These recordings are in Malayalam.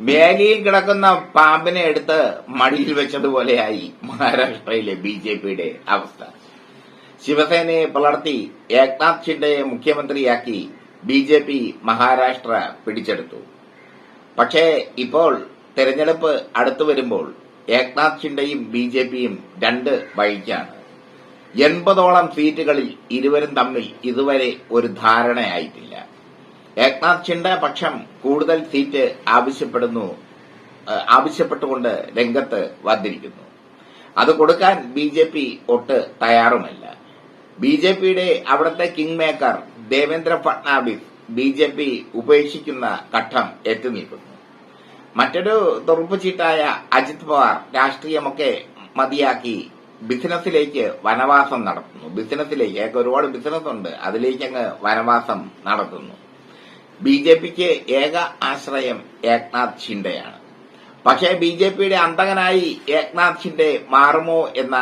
വേലിയിൽ കിടക്കുന്ന പാമ്പിനെ എടുത്ത് മടിയിൽ വെച്ചതുപോലെയായി മഹാരാഷ്ട്രയിലെ ബി ജെ പിയുടെ അവസ്ഥ. ശിവസേനയെ പുലർത്തി ഏക്നാഥ് ഷിൻഡയെ മുഖ്യമന്ത്രിയാക്കി ബി ജെ പി മഹാരാഷ്ട്ര പിടിച്ചെടുത്തു. പക്ഷേ ഇപ്പോൾ തെരഞ്ഞെടുപ്പ് അടുത്തു വരുമ്പോൾ ഏക്നാഥ് ഷിൻഡയും ബി ജെ പിയും രണ്ട് വഴിക്കാണ്. എൺപതോളം സീറ്റുകളിൽ ഇരുവരും തമ്മിൽ ഇതുവരെ ഒരു ധാരണയായിട്ടില്ല. ഏക്നാഥ് ഷിൻഡെ പക്ഷം കൂടുതൽ സീറ്റ് ആവശ്യപ്പെടുന്നു ആവശ്യപ്പെട്ടുകൊണ്ട് രംഗത്ത് വന്നിരിക്കുന്നു. അത് കൊടുക്കാൻ ബി ജെ പി ഒട്ട് തയ്യാറുമല്ല. ബി ജെ പിയുടെ അവിടുത്തെ king maker Devendra Fadnavis B J P ഉപേക്ഷിക്കുന്ന ഘട്ടം എത്തി നിൽക്കുന്നു മറ്റൊരു തുറുപ്പുചീട്ടായ അജിത് പവാർ രാഷ്ട്രീയമൊക്കെ മതിയാക്കി ബിസിനസ്സിലേക്ക് വനവാസം നടത്തുന്നു. ബിസിനസ്സിലേക്ക് ഒരുപാട് ബിസിനസ് ഉണ്ട് അതിലേക്ക് അങ്ങ് വനവാസം നടത്തുന്നു. ബി ജെ പിക്ക് ഏക ആശ്രയം ഏക്നാഥ് ഷിൻഡെയാണ്. പക്ഷേ ബി ജെ പിയുടെ അന്തകനായി ഏക്നാഥ് ഷിൻഡെ മാറുമോ എന്ന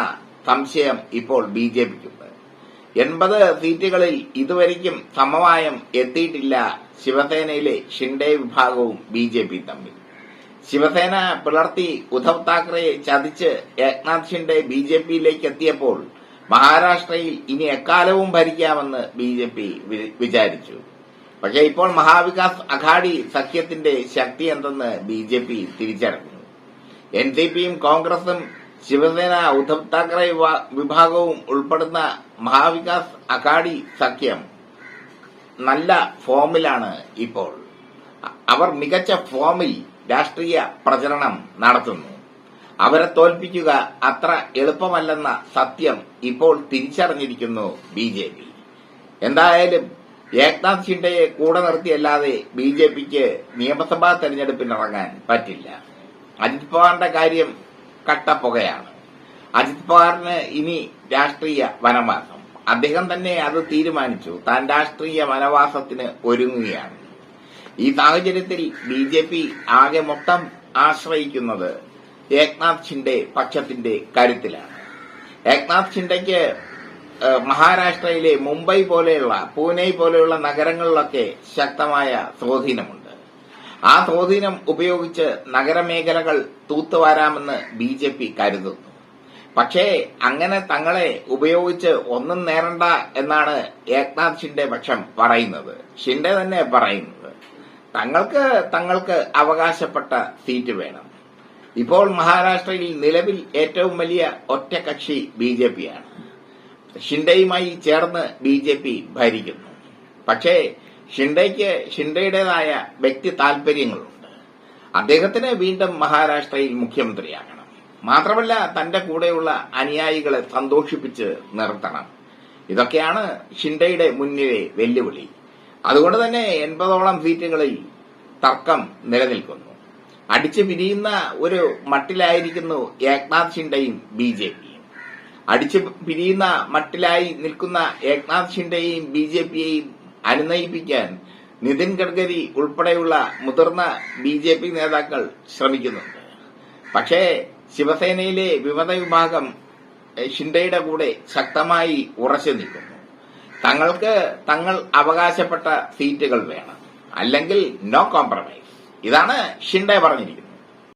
സംശയം ഇപ്പോൾ ബി ജെ പിക്കുണ്ട് എൺപത് സീറ്റുകളിൽ ഇതുവരെയ്ക്കും സമവായം എത്തിയിട്ടില്ല ശിവസേനയിലെ ഷിൻഡെ വിഭാഗവും ബി ജെ പി തമ്മിൽ. ശിവസേന പിളർത്തി ഉദ്ധവ് താക്കറെയെ ചതിച്ച് ഏക്നാഥ് ഷിൻഡെ ബി ജെ പിയിലേക്ക് എത്തിയപ്പോൾ മഹാരാഷ്ട്രയിൽ ഇനി എക്കാലവും ഭരിക്കാമെന്ന് ബി ജെ പി വിചാരിച്ചു. പക്ഷേ ഇപ്പോൾ മഹാവികാസ് അഘാടി സഖ്യത്തിന്റെ ശക്തി എന്തെന്ന് ബി ജെ പി തിരിച്ചറിഞ്ഞു. എൻ സി പിയും കോൺഗ്രസും ശിവസേന ഉദ്ധവ് താക്കറെ വിഭാഗവും ഉൾപ്പെടുന്ന മഹാവികാസ് അഘാടി സഖ്യം നല്ല ഫോമിലാണ് ഇപ്പോൾ. അവർ മികച്ച ഫോമിൽ രാഷ്ട്രീയ പ്രചരണം നടത്തുന്നു. അവരെ തോൽപ്പിക്കുക അത്ര എളുപ്പമല്ലെന്ന സത്യം ഇപ്പോൾ തിരിച്ചറിഞ്ഞിരിക്കുന്നു ബി എന്തായാലും ഏക്നാഥ് ഷിൻഡയെ കൂടെ നിർത്തിയല്ലാതെ ബി ജെ പിക്ക് നിയമസഭാ തെരഞ്ഞെടുപ്പിനിറങ്ങാൻ പറ്റില്ല. അജിത് പവാറിന്റെ കാര്യം കട്ടപ്പുകയാണ് അജിത് പവാറിന് ഇനി രാഷ്ട്രീയ വനവാസം. അദ്ദേഹം തന്നെ അത് തീരുമാനിച്ചു. താൻ രാഷ്ട്രീയ വനവാസത്തിന് ഒരുങ്ങുകയാണ്. ഈ സാഹചര്യത്തിൽ ബി ജെ പി ആകെ മൊത്തം ആശ്രയിക്കുന്നത് ഏക്നാഥ് ഷിൻഡെ പക്ഷത്തിന്റെ കരുത്തിലാണ്. ഏക്നാഥ് ഷിൻഡയ്ക്ക് മഹാരാഷ്ട്രയിലെ മുംബൈ പോലെയുള്ള പൂനെ പോലെയുള്ള നഗരങ്ങളിലൊക്കെ ശക്തമായ സ്വാധീനമുണ്ട്. ആ സ്വാധീനം ഉപയോഗിച്ച് നഗരമേഖലകൾ തൂത്തുവാരാമെന്ന് ബി ജെ പി കരുതുന്നു. പക്ഷേ അങ്ങനെ തങ്ങളെ ഉപയോഗിച്ച് ഒന്നും നേരണ്ട എന്നാണ് ഏക്നാഥ് ഷിൻഡെ പക്ഷം പറയുന്നത്. ഷിൻഡെ തന്നെ പറയുന്നത്. തങ്ങൾക്ക് തങ്ങൾക്ക് അവകാശപ്പെട്ട സീറ്റ് വേണം. ഇപ്പോൾ മഹാരാഷ്ട്രയിൽ നിലവിൽ ഏറ്റവും വലിയ ഒറ്റകക്ഷി ബി ജെ പിയാണ് ഷിൻഡെയുമായി ചേർന്ന് ബി ജെ പി ഭരിക്കുന്നു. പക്ഷേ ഷിൻഡയ്ക്ക് ഷിൻഡയുടേതായ വ്യക്തി താൽപര്യങ്ങളുണ്ട്. അദ്ദേഹത്തിന് വീണ്ടും മഹാരാഷ്ട്രയിൽ മുഖ്യമന്ത്രിയാകണം മാത്രമല്ല തന്റെ കൂടെയുള്ള അനുയായികളെ സന്തോഷിപ്പിച്ച് നിർത്തണം. ഇതൊക്കെയാണ് ഷിൻഡയുടെ മുന്നിലെ വെല്ലുവിളി. അതുകൊണ്ട് തന്നെ എൺപതോളം സീറ്റുകളിൽ തർക്കം നിലനിൽക്കുന്നു. അടിച്ചു പിരിയുന്ന ഒരു മട്ടിലായിരിക്കുന്നു ഏക്നാഥ് ഷിൻഡയും ബി ജെ പിയും അടിച്ചു പിരിയുന്ന മട്ടിലായി നിൽക്കുന്ന ഏക്നാഥ് ഷിൻഡെയും ബി ജെ പിയെയും അനുനയിപ്പിക്കാൻ നിതിൻ ഗഡ്കരി ഉൾപ്പെടെയുള്ള മുതിർന്ന ബി ജെ പി നേതാക്കൾ ശ്രമിക്കുന്നുണ്ട്. പക്ഷേ ശിവസേനയിലെ വിമത വിഭാഗം ഷിൻഡയുടെ കൂടെ ശക്തമായി ഉറച്ചു നിൽക്കുന്നു. തങ്ങൾക്ക് തങ്ങൾ അവകാശപ്പെട്ട സീറ്റുകൾ വേണം. അല്ലെങ്കിൽ നോ കോംപ്രമൈസ്. ഇതാണ് ഷിൻഡെ പറഞ്ഞിരിക്കുന്നത്.